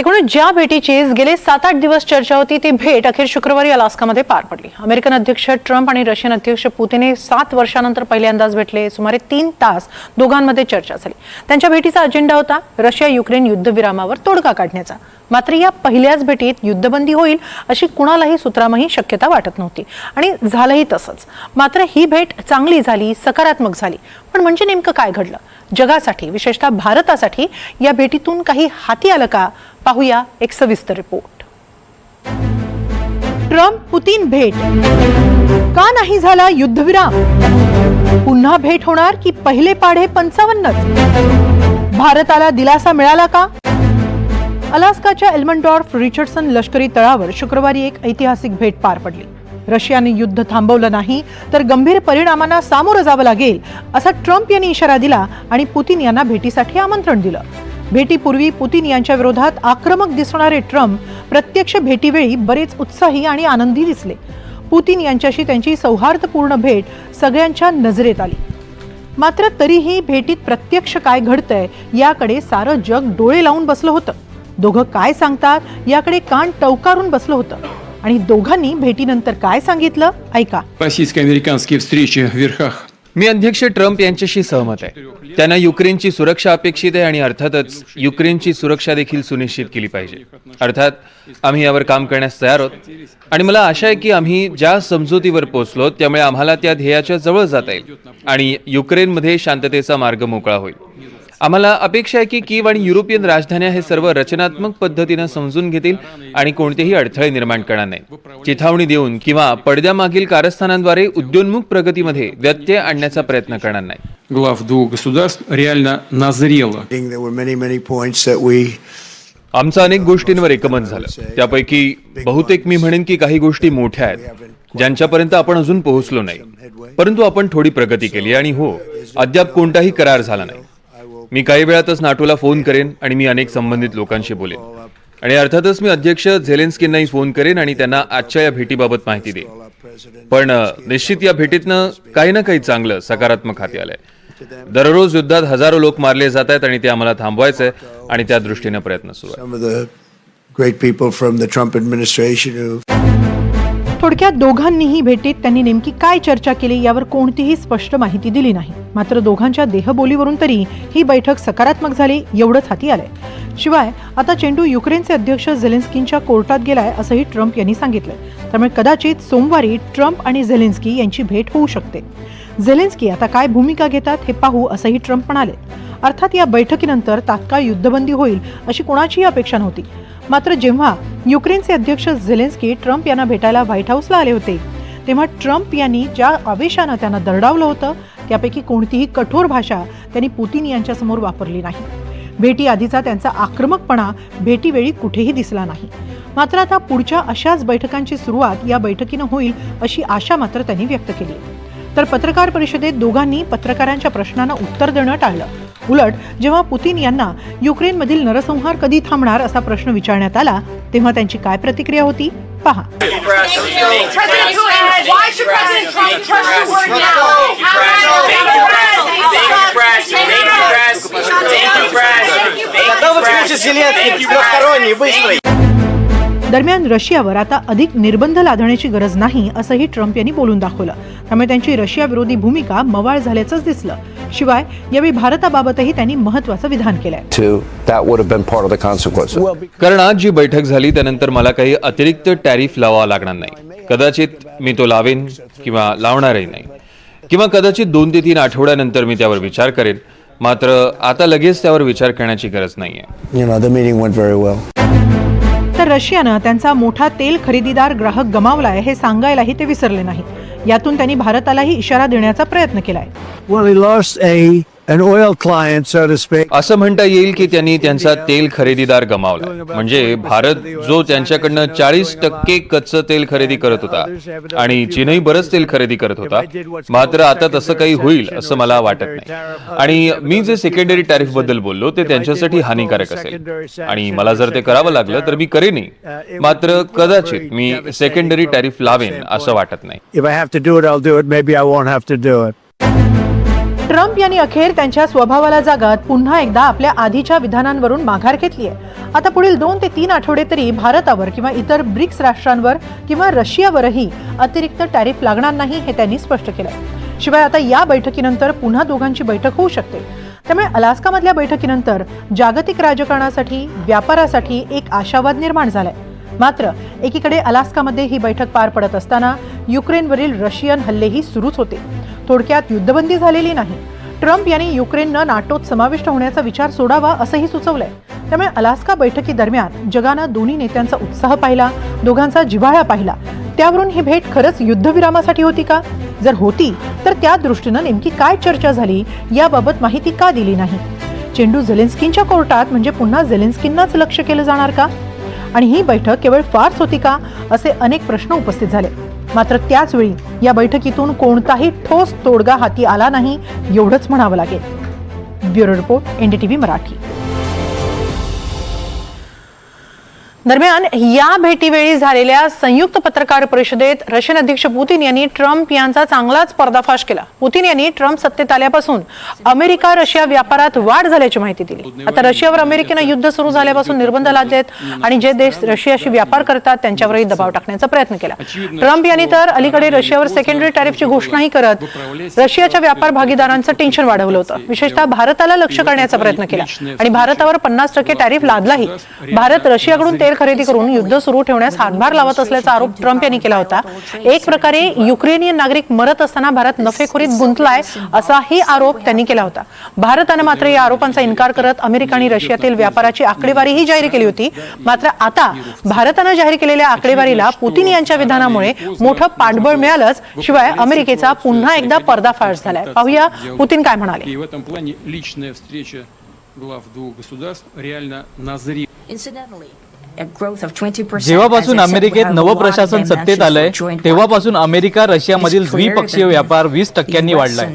एकूणच ज्या भेटीची गेले सात आठ दिवस चर्चा होती ती भेट अखेर शुक्रवारी अलास्कामध्ये पार पडली. अमेरिकन अध्यक्ष ट्रम्प आणि रशियन अध्यक्ष पुतीन हे सात वर्षानंतर पहिल्यांदाच भेटले. सुमारे तीन तास दोघांमध्ये चर्चा झाली. त्यांच्या भेटीचा अजेंडा होता रशिया युक्रेन युद्धविरामावर तोडगा काढण्याचा. मात्र या पहिल्याच भेटीत युद्धबंदी होईल अशी कुणालाही सूत्रामही शक्यता वाटत नव्हती. आणि झालंही तसंच. मात्र ही भेट चांगली झाली सकारात्मक झाली. पण म्हणजे नेमकं काय घडलं? जगासाठी विशेषतः भारतासाठी या भेटीतून काही हाती आलं का? पाहूया एक सविस्तर रिपोर्ट ट्रम्प पुतीन भेट. का नाही झाला युद्धविराम? पुन्हा भेट होणार की पहिले पाढे पंचावन्नच? भारताला दिलासा मिळाला का? अलास्काच्या एल्मंडॉर्फ रिचर्डसन लष्करी तळावर शुक्रवारी एक ऐतिहासिक भेट पार पडली. रशियाने युद्ध थांबवलं नाही तर गंभीर परिणामांना सामोरं जावं लागेल असा ट्रम्प यांनी इशारा दिला आणि पुतीन यांना भेटीसाठी आमंत्रण दिलं. भेटीपूर्वी पुतीन यांच्या विरोधात आक्रमक दिसणारे ट्रम्प प्रत्यक्ष भेटीवेळी बरेच उत्साही आणि आनंदी दिसले पुतीन यांच्याशी त्यांची सौहार्दपूर्ण भेट सगळ्यांच्या नजरेत आली मात्र तरीही भेटीत प्रत्यक्ष काय घडतंय याकडे सारं जग डोळे लावून बसलं होतं दोघं काय सांगतात याकडे कान टवकारून बसलं होतं आणि दोघांनी भेटीनंतर काय सांगितलं ऐका Российско-американские встречи в верхах मी अध्यक्ष ट्रम्प यांच्याशी सहमत आहे. त्यांना युक्रेनची सुरक्षा अपेक्षित आहे आणि अर्थातच युक्रेनची सुरक्षा देखील सुनिश्चित केली पाहिजे. अर्थात आम्ही यावर काम करण्यास तयार आहोत. आणि मला आशा आहे की आम्ही ज्या समजुतीवर पोहोचलो त्यामुळे आम्हाला त्या ध्येयाच्या जवळ जाता येईल आणि युक्रेनमध्ये शांततेचा मार्ग मोकळा होईल. आम्हाला अपेक्षा आहे की कीव आणि युरोपियन राजधान्या हे सर्व रचनात्मक पद्धतीनं समजून घेतील आणि कोणतेही अडथळे निर्माण करणार नाही चिथावणी देऊन किंवा पडद्यामागील कारस्थानांद्वारे उद्योन्मुख प्रगतीमध्ये व्यत्यय आणण्याचा प्रयत्न करणार नाही глав двух государств реально назрело. There were many, many points that we आमचं अनेक गोष्टींवर एकमत झालं त्यापैकी बहुतेक मी म्हणेन की काही गोष्टी मोठ्या आहेत ज्यांच्यापर्यंत आपण अजून पोहोचलो नाही परंतु आपण थोडी प्रगती केली आणि हो अद्याप कोणताही करार झाला नाही मी काही वेळातच नाटोला फोन करेन आणि मी अनेक संबंधित लोकांशी बोलेन. आणि अर्थातच मी अध्यक्ष झेलेन्स्कींनाही फोन करेन आणि त्यांना आजच्या या भेटीबाबत माहिती देईन. पण निश्चित या भेटीतनं काही ना काही चांगलं सकारात्मक हाती आलंय. दररोज युद्धात हजारो लोक मारले जात आहेत आणि ते आम्हाला थांबवायचंय आणि त्या दृष्टीने प्रयत्न सुरू आहे थोडक्यात दोघांनीही भेटीत त्यांनी नेमकी काय चर्चा केली यावर कोणतीही स्पष्ट माहिती दिली नाही. मात्र दोघांच्या देहबोलीवरून तरी ही बैठक सकारात्मक झाली एवढंच हाती आलंय. शिवाय आता चेंडू युक्रेनचे अध्यक्ष झेलेन्स्कींच्या कोर्टात गेलाय असंही ट्रम्प यांनी सांगितलं त्यामुळे कदाचित सोमवारी ट्रम्प आणि झेलेन्स्की यांची भेट होऊ शकते. झेलेन्स्की आता काय भूमिका घेतात हे पाहू असंही ट्रम्प म्हणाले. अर्थात या बैठकीनंतर तात्काळ युद्धबंदी होईल अशी कोणाचीही अपेक्षा नव्हती. मात्र जेव्हा युक्रेनचे अध्यक्ष झेलेन्स्की ट्रम्प यांना भेटायला व्हाईट हाऊसला आले होते तेव्हा ट्रम्प यांनी ज्या आवेशानं त्यांना दरडावलं होतं त्यापैकी कोणतीही कठोर भाषा त्यांनी पुतीन यांच्यासमोर वापरली नाही. भेटी आधीचा त्यांचा आक्रमकपणा भेटीवेळी कुठेही दिसला नाही. मात्र आता पुढच्या अशाच बैठकांची सुरुवात या बैठकीनं होईल अशी आशा मात्र त्यांनी व्यक्त केली. तर पत्रकार परिषदेत दोघांनी पत्रकारांच्या प्रश्नांना उत्तर देणं टाळलं. उलट जेव्हा पुतीन यांना युक्रेनमधील नरसंहार कधी थांबणार असा प्रश्न विचारण्यात आला तेव्हा त्यांची काय प्रतिक्रिया होती? पहा? दरम्यान रशियावर आता अधिक निर्बंध लादण्याची गरज नाही असंही ट्रम्प यांनी बोलून दाखवलं. त्यामुळे त्यांची रशिया विरोधी भूमिका मवाळ झाल्याचंच दिसलं. शिवाय यावेळी भारताबाबतही त्यांनी महत्वाचं विधान केलंय. कारण आज जी बैठक झाली त्यानंतर मला काही अतिरिक्त टॅरिफ लावावा लागणार नाही. कदाचित मी तो लावेन किंवा लावणारही नाही. किंवा कदाचित दोन ते तीन आठवड्यानंतर मी त्यावर विचार करेन. मात्र आता लगेच त्यावर विचार करण्याची गरज नाहीये. रशियानं त्यांचा मोठा तेल खरेदीदार ग्राहक गमावलाय हे सांगायलाही ते विसरले नाही यातून त्यांनी भारतालाही इशारा देण्याचा प्रयत्न केलाय. Well, he lost a an oil client, so to speak. असं म्हणता येईल की त्यांनी त्यांचा तेल खरेदीदार गमावला. म्हणजे भारत जो त्यांच्याकडनं चाळीस टक्के कच्चं तेल खरेदी करत होता आणि चीनही बरंच तेल खरेदी करत होता मात्र आता तसं काही होईल असं मला वाटत नाही. आणि मी जे सेकंडरी टॅरिफबद्दल बोललो ते त्यांच्यासाठी हानिकारक असेल. आणि मला जर ते करावं लागलं तर मी करेनही मात्र कदाचित मी सेकंडरी टॅरिफ लावेन असं वाटत नाही. ट्रम्प यांनी अखेर त्यांच्या स्वभावाला जागत पुन्हा एकदा आपल्या आधीच्या विधानांवरून माघार घेतली आहे. आता पुढील दोन ते तीन आठवडे तरी भारतावर किंवा इतर ब्रिक्स राष्ट्रांवर किंवा रशियावरही अतिरिक्त टॅरिफ लागणार नाही हे त्यांनी स्पष्ट केलं शिवाय आता या बैठकीनंतर पुन्हा दोघांची बैठक होऊ शकते. त्यामुळे अलास्कामधल्या बैठकीनंतर जागतिक राजकारणासाठी व्यापारासाठी एक आशावाद निर्माण झालाय. मात्र एकीकडे अलास्कामध्ये ही बैठक पार पडत असताना युक्रेनवरील रशियन हल्लेही सुरूच होते. थोडक्यात युद्धबंदी झालेली नाही. ट्रम्प यांनी युक्रेननं नाटोत समाविष्ट होण्याचा विचार सोडावा असंही सुचवलंय. त्यामुळे अलास्का बैठकीदरम्यान जगानं दोन्ही नेत्यांचा उत्साह पाहिला दोघांचा जिव्हाळा पाहिला. त्यावरून ही भेट खरंच युद्धविरामासाठी होती का? जर होती तर त्या दृष्टीनं नेमकी काय चर्चा झाली याबाबत माहिती का दिली नाही? चेंडू झेलेन्स्कींच्या कोर्टात म्हणजे पुन्हा झेलेन्स्कींनाच लक्ष केलं जाणार का? आणि ही बैठक केवळ फारच होती का? असे अनेक प्रश्न उपस्थित झाले. मात्र त्याचवेळी या बैठकीतून कोणताही ठोस तोडगा हाती आला नाही एवढंच म्हणावं लागेल. Bureau report NDTV Marathi. दरम्यान या भेटीवेळी झालेल्या संयुक्त पत्रकार परिषदेत रशियन अध्यक्ष पुतीन यांनी ट्रम्प यांचा चांगलाच पर्दाफाश केला पुतीन यांनी ट्रम्प सत्तेत आल्यापासून अमेरिका रशिया व्यापारात वाढ झाल्याची माहिती दिली आता रशियावर अमेरिकेनं युद्ध सुरू झाल्यापासून निर्बंध लादलेत आणि जे देश रशियाशी व्यापार करतात त्यांच्यावरही दबाव टाकण्याचा प्रयत्न केला ट्रम्प यांनी तर अलीकडे रशियावर सेकंडरी टॅरिफची घोषणाही करत रशियाच्या व्यापार भागीदारांचं टेन्शन वाढवलं होतं विशेषतः भारताला लक्ष करण्याचा प्रयत्न केला आणि भारतावर पन्नास टक्के टॅरिफ लादलाही भारत रशियाकडून तेल खरेदी करून युद्ध सुरू ठेवण्यास हातभार लावत असल्याचा आरोप ट्रम्प यांनी केला होता. एक प्रकारे युक्रेनियन नागरिक मरत असताना भारत नफेखोरीत गुंतलाय असाही आरोप त्यांनी केला होता. भारतानं मात्र या आरोपांचा इन्कार करत अमेरिका आणि रशियातील व्यापाराची आकडेवारीही जाहीर केली होती. मात्र आता भारतानं जाहीर केलेल्या आकडेवारीला पुतीन यांच्या विधानामुळे मोठं पाठबळ मिळालंच. शिवाय अमेरिकेचा पुन्हा एकदा पर्दाफाश झालाय. पाहूया पुतीन काय म्हणाले. जेव्हापासून अमेरिकेत नवं प्रशासन सत्तेत आलंय तेव्हापासून अमेरिका रशियामधील द्विपक्षीय व्यापार वीस टक्क्यांनी वाढलाय.